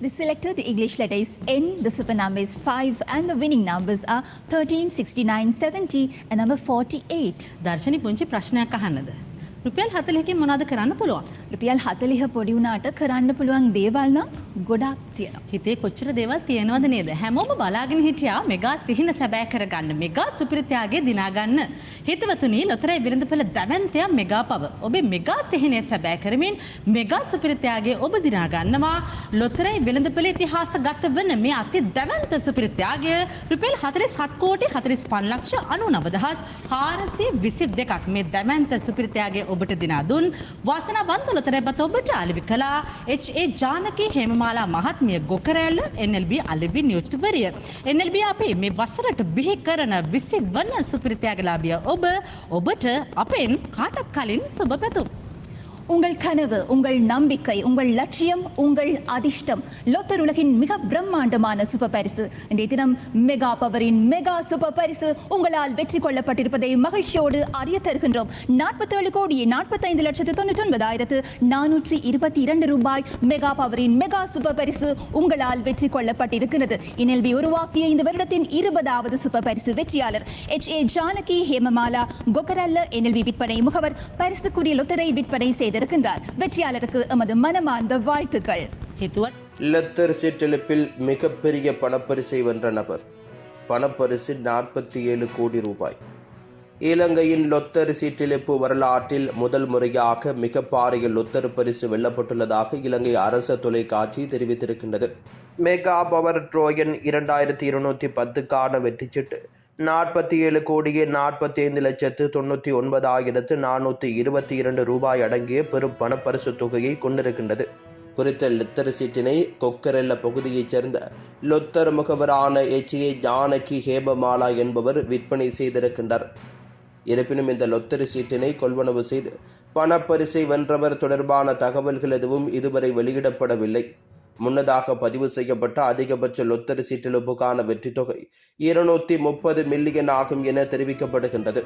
The selected English letter is N, the super number is 5, and the winning numbers are 13, 69, 70, and number 48. දර්ශනි පුංචි ප්‍රශ්නයක් අහන්නද. රුපියල් හතලහකින් මොනාද කරන්න පුළුවන්. රුපියල් 40 පොඩි වුණාට කරන්න පුළුවන් දේවල් නම් ගොඩාක් තියෙනවා. හිතේ කොච්චර දේවල් තියෙනවද නේද හැමෝම බලාගෙන හිටියා මෙගා සිහින සැබෑ කරගන්න මෙගා සුපිරිත්‍යයාගේ දිනාගන්න. හිතවතුනි ලොතරයි විරඳපල දැවන්තයක් මෙගා පව. ඔබේ මෙගා සිහිනය සැබෑ කරමින් මෙගා සුපිරිත්‍යයාගේ ඔබ දිනාගන්නවා ලොතරයි විළඳපල ඉතිහාස ගත වන මේ අති දැවන්ත සුපිරිත්‍යයාගේ රුපියල් හතරි සත්කෝටි හතරිස් පන්ලක්ෂ අනු නවදහස් හාරසී විසි දෙකක් මේ දැමන්ත සුපිරිත්‍යයාගේ ඔබට දිනා දුන් වාසනාවන්ත ලොතරැබත ඔබට අලිවි කලා ඒ ජානකී හෙමමාලා මහත්මිය ගොකරැල්ල NLB අලිවි නියෝජ්තවරිය. NLB අපේ මේ වසරට බිහි කරන විසි වන්න සුපිරිත්‍යයාගලාබිය ඔබ ඔබට අපෙන් කාටත් කලින් සුභ පැතුම්. உங்கள் கனவு உங்கள் நம்பிக்கை உங்கள் லட்சியம் உங்கள் அதிர்ஷ்டம். லோத்தர் உலகின் மிக பிரம்மாண்டமான சுப பரிசு இன்றைய தினம் மெகா பவரின் மெகா சுப பரிசு உங்களால் வெற்றி கொள்ளப்பட்டிருப்பதை மகிழ்ச்சியோடு அறிய தருகின்றோம். நாற்பத்தேழு கோடி நாற்பத்தைந்து லட்சத்து தொண்ணூற்றி ஒன்பதாயிரத்து நானூற்றி இருபத்தி இரண்டு ரூபாய் மெகா பவரின் மெகா சுப பரிசு உங்களால் வெற்றி கொள்ளப்பட்டிருக்கிறது. இனல்பி உருவாக்கிய இந்த வருடத்தின் இருபதாவது சுப பரிசு வெற்றியாளர் H A Janaki Hemamala Kokkarella NLB விற்பனை முகவர். பரிசுக்குரிய லொத்தரை விற்பனை செய்திருக்கின்றார். வெற்றியாளருக்கு எமது மனமார்ந்த வாழ்த்துக்கள். லத்தர் சிற்றெழுப்பில் மிகப்பெரிய பணப்பரிசை வென்ற நபர். பணப்பரிசு நாற்பத்தி ஏழு கோடி ரூபாய். இலங்கையின் லொத்தர் சீட்டிழப்பு வரலாற்றில் முதல் முறையாக மிக பாரிய லொத்தர் பரிசு வெல்லப்பட்டுள்ளதாக இலங்கை அரச தொலைக்காட்சி தெரிவித்திருக்கின்றது. மெகா பவர் ட்ரோயன் இரண்டாயிரத்தி இருநூற்றி பத்துக்கான வெற்றி வெற்றிச்சீட்டு நாற்பத்தி ஏழு கோடியே நாற்பத்தி ஐந்து லட்சத்து தொண்ணூற்றி ஒன்பதாயிரத்து நானூற்றி இருபத்தி இரண்டு ரூபாய் அடங்கிய பெரும் பணப்பரிசு தொகையை கொண்டிருக்கின்றது. குறித்த லொத்தர் சீட்டினை கொக்கரெல்ல பகுதியைச் சேர்ந்த லொத்தர் முகவரான எச்ஏ ஜானகி ஹேபமாலா என்பவர் விற்பனை செய்திருக்கின்றார். இருப்பினும் இந்த லொத்தர் சீட்டினை கொள்வனவு செய்து பணப்பரிசை வென்றவர் தொடர்பான தகவல்கள் எதுவும் இதுவரை வெளியிடப்படவில்லை. முன்னதாக பதிவு செய்யப்பட்ட அதிகபட்ச லொத்தரி சீட்டிழப்புக்கான வெற்றி தொகை இருநூத்தி முப்பது மில்லியன் ஆகும் என தெரிவிக்கப்படுகின்றது.